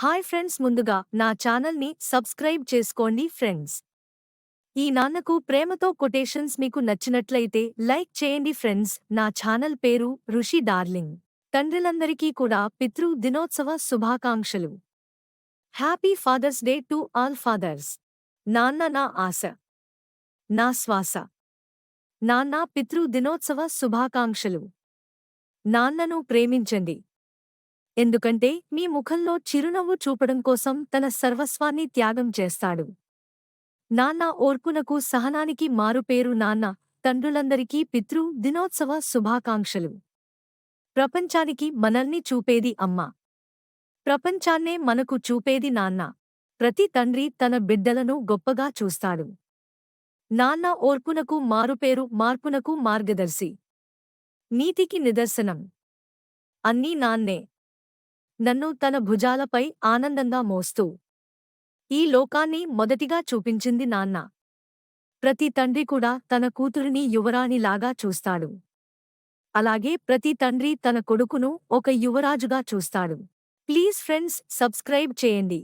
Hi friends ముందుగా నా ఛానల్ని సబ్స్క్రైబ్ చేసుకోండి ఫ్రెండ్స్. ఈ నాన్నకు ప్రేమతో కొటేషన్స్ మీకు నచ్చినట్లయితే లైక్ చేయండి ఫ్రెండ్స్. నా ఛానల్ పేరు ఋషి డార్లింగ్. తండ్రులందరికీ కూడా పితృ దినోత్సవ శుభాకాంక్షలు. Happy father's day to all fathers. నాన్న నా ఆశ. నా శ్వాస. నాన్న పితృ దినోత్సవ శుభాకాంక్షలు. నాన్నను ప్రేమించండి. ఎందుకంటే మీ ముఖంలో చిరునవ్వు చూపడం కోసం తన సర్వస్వాన్ని త్యాగం చేస్తాడు. నాన్న ఓర్పునకు సహనానికి మారుపేరు నాన్న తండ్రులందరికీ పితృ దినోత్సవ శుభాకాంక్షలు. ప్రపంచానికి మనల్ని చూపేది అమ్మ. ప్రపంచాన్నే మనకు చూపేది నాన్న. ప్రతి తండ్రి తన బిడ్డలను గొప్పగా చూస్తాడు. నాన్న ఓర్పునకు మారుపేరు మార్పునకు మార్గదర్శి. నీతికి నిదర్శనం. అన్నీ నాన్నే. నన్ను తన భుజాలపై ఆనందంగా మోస్తూ. ఈ లోకాన్ని మొదటిగా చూపించింది నాన్న. ప్రతి తండ్రి కూడా తన కూతురిని యువరాణిలాగా చూస్తాడు. అలాగే ప్రతి తండ్రి తన కొడుకును ఒక యువరాజుగా చూస్తాడు. ప్లీజ్ ఫ్రెండ్స్ సబ్స్క్రైబ్ చేయండి.